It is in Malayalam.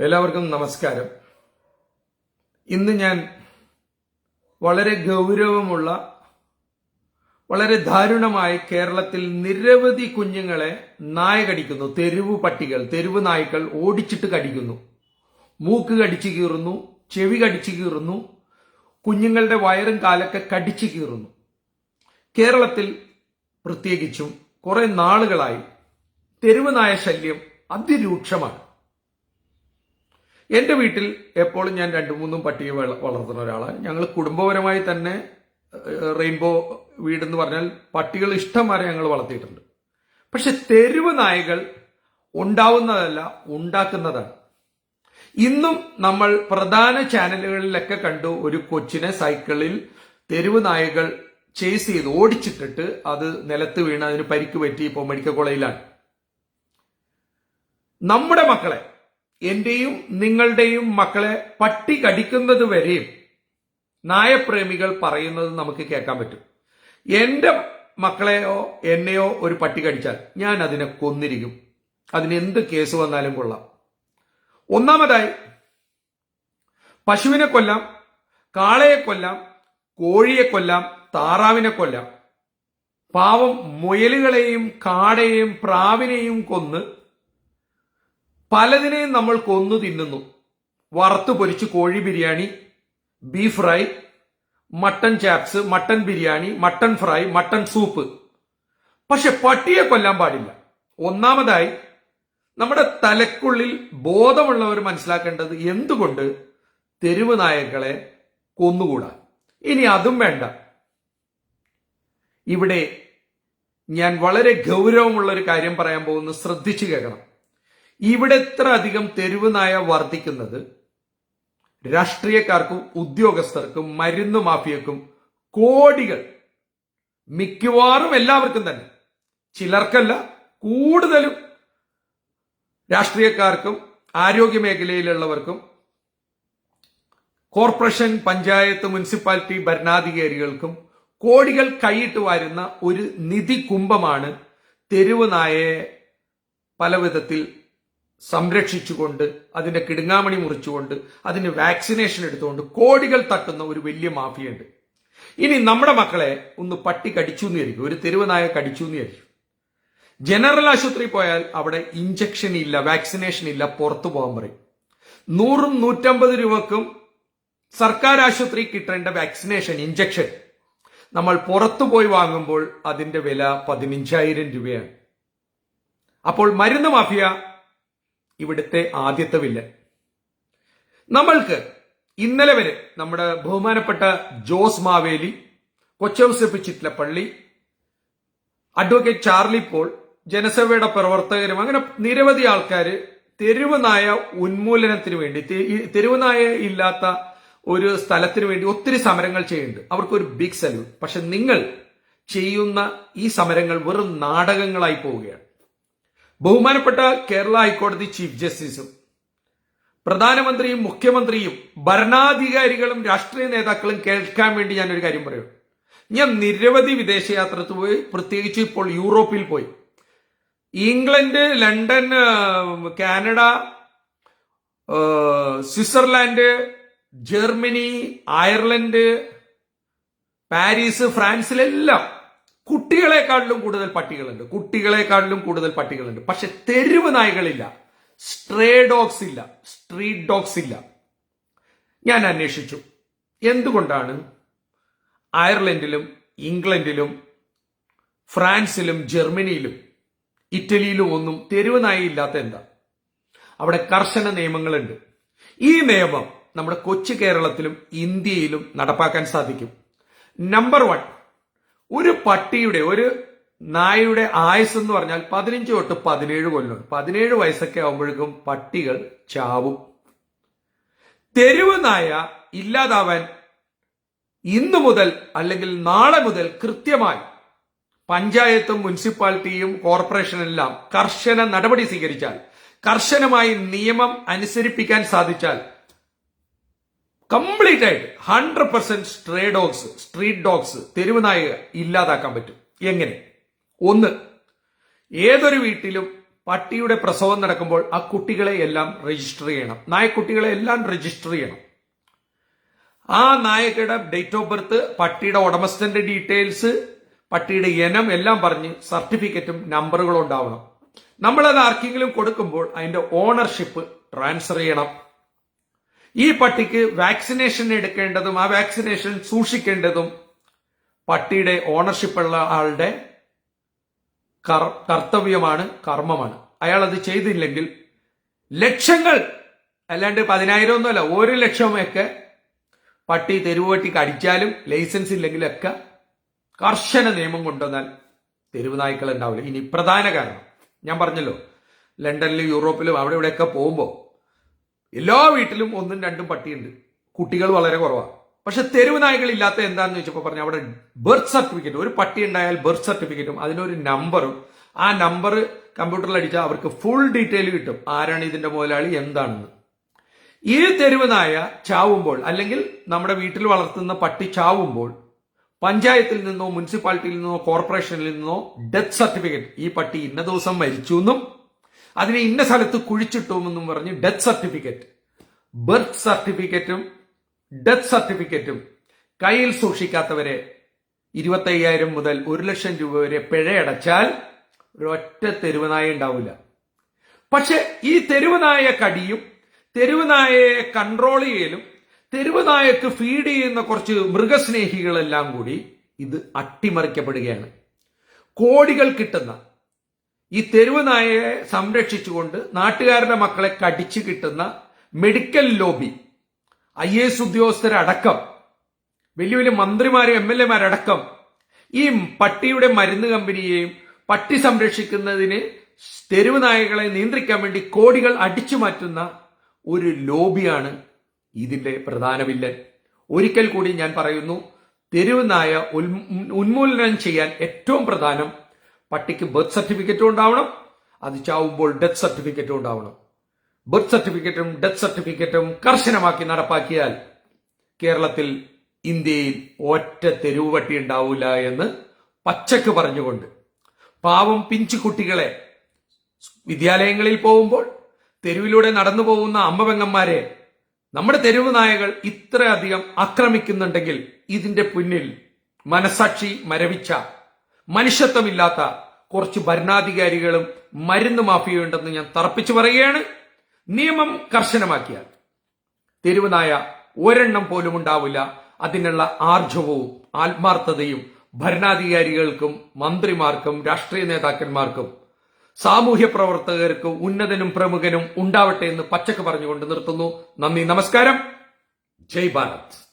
എല്ലാവർക്കും നമസ്കാരം. ഇന്ന് ഞാൻ വളരെ ഗൗരവമുള്ള വളരെ ദാരുണമായി കേരളത്തിൽ നിരവധി കുഞ്ഞുങ്ങളെ നായ കടിക്കുന്നു തെരുവ് പട്ടികൾ തെരുവ് നായ്ക്കൾ ഓടിച്ചിട്ട് കടിക്കുന്നു. മൂക്ക് കടിച്ചു കീറുന്നു ചെവി കടിച്ചു കീറുന്നു കുഞ്ഞുങ്ങളുടെ വയറും കാലൊക്കെ കടിച്ചു കീറുന്നു. കേരളത്തിൽ പ്രത്യേകിച്ചും കുറെ നാളുകളായി തെരുവ് നായ ശല്യം അതിരൂക്ഷമാണ്. എന്റെ വീട്ടിൽ എപ്പോഴും ഞാൻ രണ്ടു മൂന്നും പട്ടിയെ വളർത്തുന്ന ഒരാളാണ് ഞങ്ങൾ കുടുംബപരമായി തന്നെ റെയിൻബോ വീടെന്ന് പറഞ്ഞാൽ പട്ടികൾ ഇഷ്ടം വരെ ഞങ്ങൾ വളർത്തിയിട്ടുണ്ട്. പക്ഷെ തെരുവ് നായകൾ ഉണ്ടാവുന്നതല്ല ഉണ്ടാക്കുന്നതാണ്. ഇന്നും നമ്മൾ പ്രധാന ചാനലുകളിലൊക്കെ കണ്ടു ഒരു കൊച്ചിനെ സൈക്കിളിൽ തെരുവ് നായകൾ ചേസ് ചെയ്ത് ഓടിച്ചിട്ടിട്ട് അത് നിലത്ത് വീണ് അതിന് പരിക്ക് പറ്റി ഇപ്പോൾ മെഡിക്കൽ കോളേജിലാണ്. നമ്മുടെ മക്കളെ എന്റെയും നിങ്ങളുടെയും മക്കളെ പട്ടി കടിക്കുന്നത് വരെയും നായപ്രേമികൾ പറയുന്നത് നമുക്ക് കേൾക്കാൻ പറ്റും. എന്റെ മക്കളെയോ എന്നെയോ ഒരു പട്ടി കടിച്ചാൽ ഞാൻ അതിനെ കൊന്നിരിക്കും. അതിന് എന്ത് കേസ് വന്നാലും കൊള്ളാം. ഒന്നാമതായി പശുവിനെ കൊല്ലാം കാളയെ കൊല്ലാം കോഴിയെ കൊല്ലാം താറാവിനെ കൊല്ലാം പാവം മുയലുകളെയും കാടയെയും പ്രാവിനെയും കൊന്ന് പലതിനെയും നമ്മൾ കൊന്നു തിന്നുന്നു. വറുത്തു പൊരിച്ച് കോഴി biryani beef fry mutton chops mutton biryani mutton fry mutton soup പക്ഷെ പട്ടിയെ കൊല്ലാൻ പാടില്ല. ഒന്നാമതായി നമ്മുടെ തലക്കുള്ളിൽ ബോധമുള്ളവർ മനസ്സിലാക്കേണ്ടത് എന്തുകൊണ്ട് തെരുവ് നായകളെ കൊന്നുകൂടാ? ഇനി അതും വേണ്ട. ഇവിടെ ഞാൻ വളരെ ഗൗരവമുള്ള ഒരു കാര്യം പറയാൻ പോകുന്നു ശ്രദ്ധിച്ചു കേൾക്കണം. ഇവിടെ ഇത്ര അധികം തെരുവ് നായ വർദ്ധിക്കുന്നത് രാഷ്ട്രീയക്കാർക്കും ഉദ്യോഗസ്ഥർക്കും മരുന്ന് മാഫിയക്കും കോടികൾ. മിക്കവാറും എല്ലാവർക്കും തന്നെ. ചിലർക്കല്ല കൂടുതലും രാഷ്ട്രീയക്കാർക്കും ആരോഗ്യ മേഖലയിലുള്ളവർക്കും കോർപ്പറേഷൻ പഞ്ചായത്ത് മുനിസിപ്പാലിറ്റി ഭരണാധികാരികൾക്കും കോടികൾ കൈയിട്ട് വരുന്ന ഒരു നിധി കുംഭമാണ് തെരുവ് നായയെ പല സംരക്ഷിച്ചുകൊണ്ട് അതിന്റെ കിടുങ്ങാമണി മുറിച്ചുകൊണ്ട് അതിന് വാക്സിനേഷൻ എടുത്തുകൊണ്ട് കോടികൾ തട്ടുന്ന ഒരു വലിയ മാഫിയുണ്ട് ഇനി നമ്മുടെ മക്കളെ ഒന്ന് പട്ടി കടിച്ചു എന്ന് വിചാരിക്കും ഒരു തെരുവ് നായ കടിച്ചു എന്ന് വിചാരിക്കും ജനറൽ ആശുപത്രി പോയാൽ അവിടെ ഇഞ്ചക്ഷൻ ഇല്ല വാക്സിനേഷൻ ഇല്ല പുറത്തു പോകാൻ പറയും. നൂറും നൂറ്റമ്പത് രൂപക്കും സർക്കാർ ആശുപത്രി കിട്ടേണ്ട വാക്സിനേഷൻ ഇഞ്ചക്ഷൻ നമ്മൾ പുറത്തു പോയി വാങ്ങുമ്പോൾ അതിന്റെ വില പതിനഞ്ചായിരം രൂപയാണ്. അപ്പോൾ മരുന്ന് മാഫിയ ഇവിടുത്തെ ആദ്യത്തെ വില്ലൻ നമ്മൾക്ക് ഇന്നലെ വരെ നമ്മുടെ ബഹുമാനപ്പെട്ട ജോസ് മാവേലി കൊച്ചൌസഫ് ചിറ്റ്ലപ്പള്ളി അഡ്വക്കേറ്റ് ചാർലി പോൾ ജനസഭയുടെ പ്രവർത്തകരും അങ്ങനെ നിരവധി ആൾക്കാർ തെരുവ് നായ ഉന്മൂലനത്തിന് വേണ്ടി തെരുവ് നായ ഇല്ലാത്ത ഒരു സ്ഥലത്തിന് വേണ്ടി ഒത്തിരി സമരങ്ങൾ ചെയ്യുന്നുണ്ട്. അവർക്കൊരു ബിഗ് സല്യൂട്ട് പക്ഷെ നിങ്ങൾ ചെയ്യുന്ന ഈ സമരങ്ങൾ വെറും നാടകങ്ങളായി പോവുകയാണ്. ബഹുമാനപ്പെട്ട കേരള ഹൈക്കോടതി ചീഫ് ജസ്റ്റിസും പ്രധാനമന്ത്രിയും മുഖ്യമന്ത്രിയും ഭരണാധികാരികളും രാഷ്ട്രീയ നേതാക്കളും കേൾക്കാൻ വേണ്ടി ഞാനൊരു കാര്യം പറയും ഞാൻ നിരവധി വിദേശയാത്രത്ത് പോയി പ്രത്യേകിച്ച് ഇപ്പോൾ യൂറോപ്പിൽ പോയി. England London Canada Switzerland Germany Ireland Paris ഫ്രാൻസിലെല്ലാം കുട്ടികളെക്കാളിലും കൂടുതൽ പട്ടികളുണ്ട്. കുട്ടികളെക്കാളിലും കൂടുതൽ പട്ടികളുണ്ട്. പക്ഷെ തെരുവ് നായകളില്ല. സ്ട്രേ ഡോഗ്സ് ഇല്ല. സ്ട്രീറ്റ് ഡോഗ്സ് ഇല്ല. ഞാൻ അന്വേഷിച്ചു. എന്തുകൊണ്ടാണ് അയർലൻഡിലും ഇംഗ്ലണ്ടിലും ഫ്രാൻസിലും ജർമ്മനിയിലും ഇറ്റലിയിലും ഒന്നും തെരുവ് നായ ഇല്ലാത്ത എന്താ? അവിടെ കർശന നിയമങ്ങളുണ്ട്. ഈ നിയമം നമ്മുടെ കൊച്ചു കേരളത്തിലും ഇന്ത്യയിലും നടപ്പാക്കാൻ സാധിക്കും. നമ്പർ വൺ ഒരു പട്ടിയുടെ ഒരു നായയുടെ ആയുസ് എന്ന് പറഞ്ഞാൽ പതിനഞ്ച് തൊട്ട് പതിനേഴ് കൊല്ലം. പതിനേഴ് വയസ്സൊക്കെ ആകുമ്പോഴേക്കും പട്ടികൾ ചാവും. തെരുവ് നായ ഇല്ലാതാവാൻ ഇന്നു മുതൽ അല്ലെങ്കിൽ നാളെ മുതൽ കൃത്യമായി പഞ്ചായത്തും മുനിസിപ്പാലിറ്റിയും കോർപ്പറേഷനെല്ലാം കർശന നടപടി സ്വീകരിച്ചാൽ കർശനമായി നിയമം അനുസരിപ്പിക്കാൻ സാധിച്ചാൽ കംപ്ലീറ്റ് ആയിട്ട് hundred percent stray dogs street dogs തെരുവ് നായക ഇല്ലാതാക്കാൻ പറ്റും. എങ്ങനെ? ഒന്ന് ഏതൊരു വീട്ടിലും പട്ടിയുടെ പ്രസവം നടക്കുമ്പോൾ ആ കുട്ടികളെ എല്ലാം രജിസ്റ്റർ ചെയ്യണം. നായക്കുട്ടികളെ എല്ലാം രജിസ്റ്റർ ചെയ്യണം. ആ നായകയുടെ ഡേറ്റ് ഓഫ് ബർത്ത് പട്ടിയുടെ ഉടമസ്ഥന്റെ ഡീറ്റെയിൽസ് പട്ടിയുടെ ഇനം എല്ലാം പറഞ്ഞ് സർട്ടിഫിക്കറ്റും നമ്പറുകളും ഉണ്ടാവണം. നമ്മളത് ആർക്കെങ്കിലും കൊടുക്കുമ്പോൾ അതിന്റെ ഓണർഷിപ്പ് ട്രാൻസ്ഫർ ചെയ്യണം. ഈ പട്ടിക്ക് വാക്സിനേഷൻ എടുക്കേണ്ടതും ആ വാക്സിനേഷൻ സൂക്ഷിക്കേണ്ടതും പട്ടിയുടെ ഓണർഷിപ്പ് ഉള്ള ആളുടെ കർത്തവ്യമാണ് കർമ്മമാണ്. അയാൾ അത് ചെയ്തില്ലെങ്കിൽ ലക്ഷങ്ങൾ അല്ലാണ്ട് പതിനായിരം ഒന്നുമല്ല ഒരു ലക്ഷമൊക്കെ പട്ടി തെരുവുപട്ടിക്ക് അടിച്ചാലും ലൈസൻസ് ഇല്ലെങ്കിലൊക്കെ കർശന നിയമം കൊണ്ടുവന്നാൽ തെരുവ് നായ്ക്കൾ ഉണ്ടാവില്ല ഇനി പ്രധാന കാരണം ഞാൻ പറഞ്ഞല്ലോ ലണ്ടനിലും യൂറോപ്പിലും അവിടെ ഇവിടെയൊക്കെ പോകുമ്പോൾ എല്ലാ വീട്ടിലും ഒന്നും രണ്ടും പട്ടിയുണ്ട്. കുട്ടികൾ വളരെ കുറവാണ് പക്ഷെ തെരുവ് നായ്കൾ ഇല്ലാത്ത എന്താണെന്ന് ചോദിച്ചപ്പോൾ പറഞ്ഞു അവിടെ ബർത്ത് സർട്ടിഫിക്കറ്റ് ഒരു പട്ടി ഉണ്ടായാൽ ബർത്ത് സർട്ടിഫിക്കറ്റും അതിനൊരു നമ്പറും ആ നമ്പർ കമ്പ്യൂട്ടറിൽ അടിച്ചാൽ അവർക്ക് ഫുൾ ഡീറ്റെയിൽ കിട്ടും. ആരാണ് ഇതിന്റെ മുതലാളി എന്താണെന്ന്. ഈ തെരുവ് നായ ചാവുമ്പോൾ അല്ലെങ്കിൽ നമ്മുടെ വീട്ടിൽ വളർത്തുന്ന പട്ടി ചാവുമ്പോൾ പഞ്ചായത്തിൽ നിന്നോ മുനിസിപ്പാലിറ്റിയിൽ നിന്നോ കോർപ്പറേഷനിൽ നിന്നോ ഡെത്ത് സർട്ടിഫിക്കറ്റ് ഈ പട്ടി ഇന്ന ദിവസം മരിച്ചു എന്നും അതിനെ ഇന്ന സ്ഥലത്ത് കുഴിച്ചിട്ടുമെന്നും പറഞ്ഞ് ഡെത്ത് സർട്ടിഫിക്കറ്റ്. ബർത്ത് സർട്ടിഫിക്കറ്റും ഡെത്ത് സർട്ടിഫിക്കറ്റും കയ്യിൽ സൂക്ഷിക്കാത്തവരെ ഇരുപത്തയ്യായിരം മുതൽ ഒരു ലക്ഷം രൂപ വരെ പിഴയടച്ചാൽ ഒരൊറ്റ തെരുവനായ ഉണ്ടാവില്ല. പക്ഷെ ഈ തെരുവനായ കടിയും തെരുവനായയെ കൺട്രോൾ ചെയ്യലും തെരുവനായക്ക് ഫീഡ് ചെയ്യുന്ന കുറച്ച് മൃഗസ്നേഹികളെല്ലാം കൂടി ഇത് അട്ടിമറിക്കപ്പെടുകയാണ്. കോടികൾ കിട്ടുന്ന ഈ തെരുവ് നായയെ സംരക്ഷിച്ചുകൊണ്ട് നാട്ടുകാരുടെ മക്കളെ കടിച്ചു കിട്ടുന്ന medical lobby I A S ഉദ്യോഗസ്ഥരടക്കം വലിയ വലിയ മന്ത്രിമാരും എം എൽ എമാരടക്കം ഈ പട്ടിയുടെ മരുന്ന് കമ്പനിയെയും പട്ടി സംരക്ഷിക്കുന്നതിന് തെരുവ് നായകളെ നിയന്ത്രിക്കാൻ വേണ്ടി കോടികൾ അടിച്ചു മാറ്റുന്ന ഒരു ലോബിയാണ് ഇതിന്റെ പ്രധാന വില്ലൻ. ഒരിക്കൽ കൂടി ഞാൻ പറയുന്നു തെരുവ് നായ ഉന്മൂലനം ചെയ്യാൻ ഏറ്റവും പ്രധാനം പട്ടിക്ക് ബർത്ത് സർട്ടിഫിക്കറ്റും ഉണ്ടാവണം. അത് ചാവുമ്പോൾ ഡെത്ത് സർട്ടിഫിക്കറ്റും ഉണ്ടാവണം. ബർത്ത് സർട്ടിഫിക്കറ്റും ഡെത്ത് സർട്ടിഫിക്കറ്റും കർശനമാക്കി നടപ്പാക്കിയാൽ കേരളത്തിൽ ഇന്ത്യയിൽ ഒറ്റ തെരുവ് പട്ടി ഉണ്ടാവില്ല എന്ന് പച്ചക്ക് പറഞ്ഞുകൊണ്ട് പാവം പിഞ്ചു കുട്ടികളെ വിദ്യാലയങ്ങളിൽ പോകുമ്പോൾ തെരുവിലൂടെ നടന്നു പോകുന്ന അമ്മപെങ്ങന്മാരെ നമ്മുടെ തെരുവ് നായകൾ ഇത്രയധികം ആക്രമിക്കുന്നുണ്ടെങ്കിൽ ഇതിന്റെ പിന്നിൽ മനസാക്ഷി മരവിച്ച മനുഷ്യത്വമില്ലാത്ത കുറച്ച് ഭരണാധികാരികളും മരുന്ന് മാഫിയുണ്ടെന്ന് ഞാൻ തറപ്പിച്ചു പറയുകയാണ്. നിയമം കർശനമാക്കിയാൽ തെരുവനായ ഒരെണ്ണം പോലും ഉണ്ടാവില്ല. അതിനുള്ള ആർജവവും ആത്മാർത്ഥതയും ഭരണാധികാരികൾക്കും മന്ത്രിമാർക്കും രാഷ്ട്രീയ നേതാക്കന്മാർക്കും സാമൂഹ്യ പ്രവർത്തകർക്ക് ഉന്നതനും പ്രമുഖനും ഉണ്ടാവട്ടെ എന്ന് പച്ചക്ക് പറഞ്ഞുകൊണ്ട് നിർത്തുന്നു. നന്ദി നമസ്കാരം. ജയ് ഭാരത്.